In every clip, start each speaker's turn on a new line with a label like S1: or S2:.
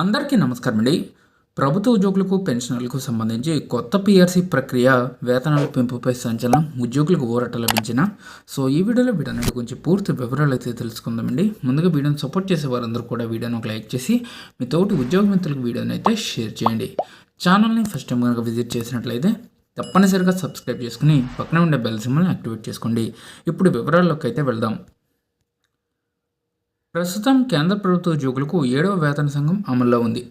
S1: అందరికీ నమస్కారం అండి. ప్రభుత్వ ఉద్యోగులకు పెన్షనర్లకు సంబంధించి కొత్త పిఆర్సీ ప్రక్రియ వేతనాల పెంపుపై సంచలనం ఉద్యోగులకు ఊరట లభించిన. సో ఈ వీడియోలో వీటన్నిటి గురించి పూర్తి వివరాలు అయితే తెలుసుకుందామండి ముందుగా వీడియోని సపోర్ట్ చేసే వారందరూ కూడా వీడియోని ఒక లైక్ చేసి మీ తోటి ఉద్యోగ మిత్రులకు వీడియోని అయితే షేర్ చేయండి. ఛానల్ని ఫస్ట్ టైం కనుక విజిట్ చేసినట్లయితే తప్పనిసరిగా సబ్స్క్రైబ్ చేసుకుని పక్కన ఉండే బెల్ సింబల్ని యాక్టివేట్ చేసుకోండి. ఇప్పుడు వివరాల్లోకి అయితే వెళ్దాం. ప్రస్తుతం కేంద్ర ప్రభుత్వ ఉద్యోగులకు ఏడవ వేతన సంఘం అమల్లో ఉంది.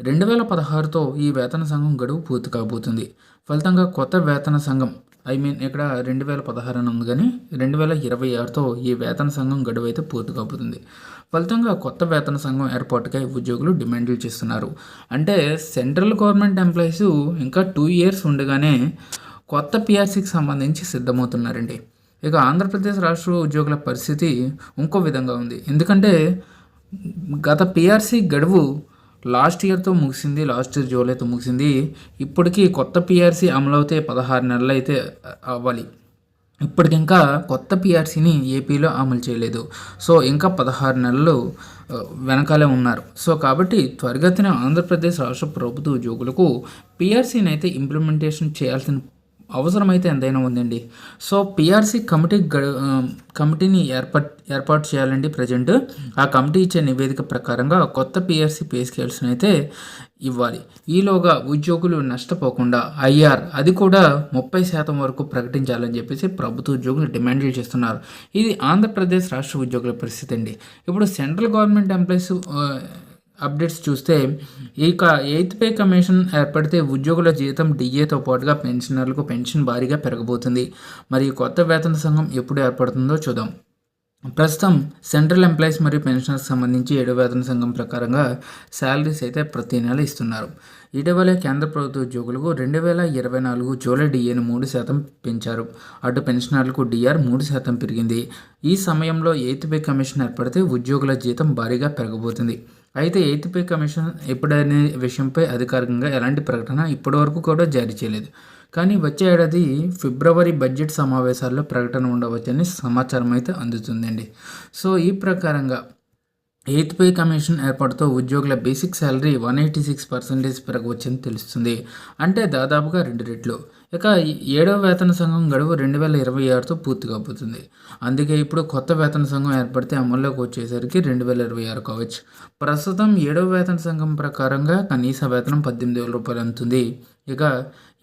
S1: రెండు వేల పదహారుతో ఈ వేతన సంఘం గడువు పూర్తి కాబోతుంది. ఫలితంగా కొత్త వేతన సంఘం ఐ మీన్ ఇక్కడ రెండు వేల పదహారు అని ఉంది కానీ రెండు వేల ఇరవై ఆరుతో ఈ వేతన సంఘం గడువు అయితే పూర్తి కాబోతుంది. ఫలితంగా కొత్త వేతన సంఘం ఏర్పాటుకై ఉద్యోగులు డిమాండ్లు చేస్తున్నారు. అంటే సెంట్రల్ గవర్నమెంట్ ఎంప్లాయీస్ ఇంకా టూ ఇయర్స్ ఉండగానే కొత్త పిఆర్సీకి సంబంధించి సిద్ధమవుతున్నారండి. ఇక ఆంధ్రప్రదేశ్ రాష్ట్ర ఉద్యోగుల పరిస్థితి ఇంకో విధంగా ఉంది. ఎందుకంటే గత పిఆర్సీ గడువు లాస్ట్ ఇయర్తో ముగిసింది లాస్ట్ ఇయర్ జూలైతో ముగిసింది. ఇప్పటికీ కొత్త పిఆర్సీ అమలవుతే పదహారు నెలలు అయితే అవ్వాలి. ఇప్పటికింకా కొత్త పిఆర్సీని ఏపీలో అమలు చేయలేదు. సో ఇంకా పదహారు నెలలు వెనకాలే ఉన్నారు. సో కాబట్టి త్వరగతిన ఆంధ్రప్రదేశ్ రాష్ట్ర ప్రభుత్వ ఉద్యోగులకు పిఆర్సీని అయితే ఇంప్లిమెంటేషన్ చేయాల్సిన అవసరమైతే ఎంతైనా ఉందండి. సో పిఆర్సీ కమిటీ కమిటీని ఏర్పాటు ఏర్పాటు చేయాలండి ప్రజెంట్. ఆ కమిటీ ఇచ్చే నివేదిక ప్రకారంగా కొత్త పిఆర్సీ పే స్కేల్స్ని అయితే ఇవ్వాలి. ఈలోగా ఉద్యోగులు నష్టపోకుండా ఐఆర్ అది కూడా ముప్పై శాతం వరకు ప్రకటించాలని చెప్పేసి ప్రభుత్వ ఉద్యోగులు డిమాండ్లు చేస్తున్నారు. ఇది ఆంధ్రప్రదేశ్ రాష్ట్ర ఉద్యోగుల పరిస్థితి అండి. ఇప్పుడు సెంట్రల్ గవర్నమెంట్ ఎంప్లాయీస్ అప్డేట్స్ చూస్తే ఇక ఎయిత్ పే కమిషన్ ఏర్పడితే ఉద్యోగుల జీతం డిఏతో పాటుగా పెన్షనర్లకు పెన్షన్ భారీగా పెరగబోతుంది. మరి కొత్త వేతన సంఘం ఎప్పుడు ఏర్పడుతుందో చూద్దాం. ప్రస్తుతం సెంట్రల్ ఎంప్లాయీస్ మరియు పెన్షనర్స్ సంబంధించి ఏడో వేతన సంఘం ప్రకారంగా శాలరీస్ అయితే ప్రతి నెల ఇస్తున్నారు. ఇటీవలే కేంద్ర ప్రభుత్వ ఉద్యోగులకు రెండు వేల ఇరవై నాలుగు జూలై డిఏను మూడు శాతం పెంచారు. అటు పెన్షనర్లకు డిఆర్ మూడు శాతం పెరిగింది. ఈ సమయంలో ఎయిత్ పే కమిషన్ ఏర్పడితే ఉద్యోగుల జీతం భారీగా పెరగబోతుంది. అయితే ఎయిత్ పే కమిషన్ ఎప్పుడనే విషయంపై అధికారికంగా ఎలాంటి ప్రకటన ఇప్పటివరకు కూడా జారీ చేయలేదు. కానీ వచ్చే ఏడాది ఫిబ్రవరి బడ్జెట్ సమావేశాల్లో ప్రకటన ఉండవచ్చని సమాచారం అయితే అందుతుందండి. సో ఈ ప్రకారంగా ఎయిత్ పే కమిషన్ ఏర్పాటుతో ఉద్యోగుల basic salary one eighty six percentage పెరగవచ్చని తెలుస్తుంది. అంటే దాదాపుగా రెండు రెట్లు. ఇక ఏడవ వేతన సంఘం గడువు రెండు వేల ఇరవై ఆరుతో పూర్తి కాబోతుంది అందుకే ఇప్పుడు కొత్త వేతన సంఘం ఏర్పడితే అమల్లోకి వచ్చేసరికి రెండు వేల ఇరవై ఆరు కావచ్చు. ప్రస్తుతం ఏడవ వేతన సంఘం ప్రకారంగా కనీస వేతనం పద్దెనిమిది వేల రూపాయలు అందుతుంది. ఇక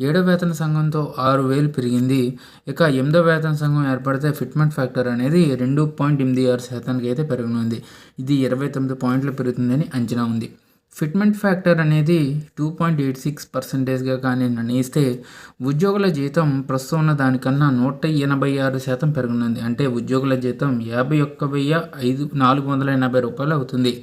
S1: ఏడవ వేతన సంఘంతో ఆరు వేలు పెరిగింది. ఇక ఎనిమిదో వేతన సంఘం ఏర్పడితే ఫిట్మెంట్ ఫ్యాక్టర్ అనేది రెండు పాయింట్ ఎనిమిది ఆరు శాతానికి అయితే పెరగనుంది. ఇది ఇరవై తొమ్మిది పాయింట్లు పెరుగుతుందని అంచనా ఉంది. ఫిట్మెంట్ ఫ్యాక్టర్ అనేది టూ పాయింట్ ఎయిట్ సిక్స్ పర్సెంటేజ్గా కానీ నిర్ణయిస్తే ఉద్యోగుల జీతం ప్రస్తుతం ఉన్న దానికన్నా నూట ఎనభై ఆరు శాతం పెరుగునుంది. అంటే ఉద్యోగుల జీతం యాభై ఒక్క వెయ్యి ఐదు నాలుగు వందల ఎనభై రూపాయలు అవుతుంది.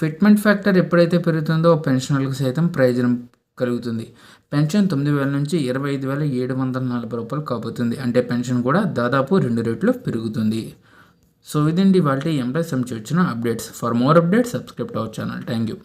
S1: ఫిట్మెంట్ ఫ్యాక్టర్ ఎప్పుడైతే పెరుగుతుందో పెన్షనర్లకు సైతం ప్రయోజనం కలుగుతుంది. పెన్షన్ తొమ్మిది వేల నుంచి ఇరవై ఐదు వేల ఏడు వందల నలభై రూపాయలు కాబోతుంది. అంటే పెన్షన్ కూడా దాదాపు రెండు రేట్లు పెరుగుతుంది. సో ఇదండి వాళ్ళ ఎంప్లాయ్ సంబంధించి వచ్చిన updates. For more updates subscribe our channel. Thank you.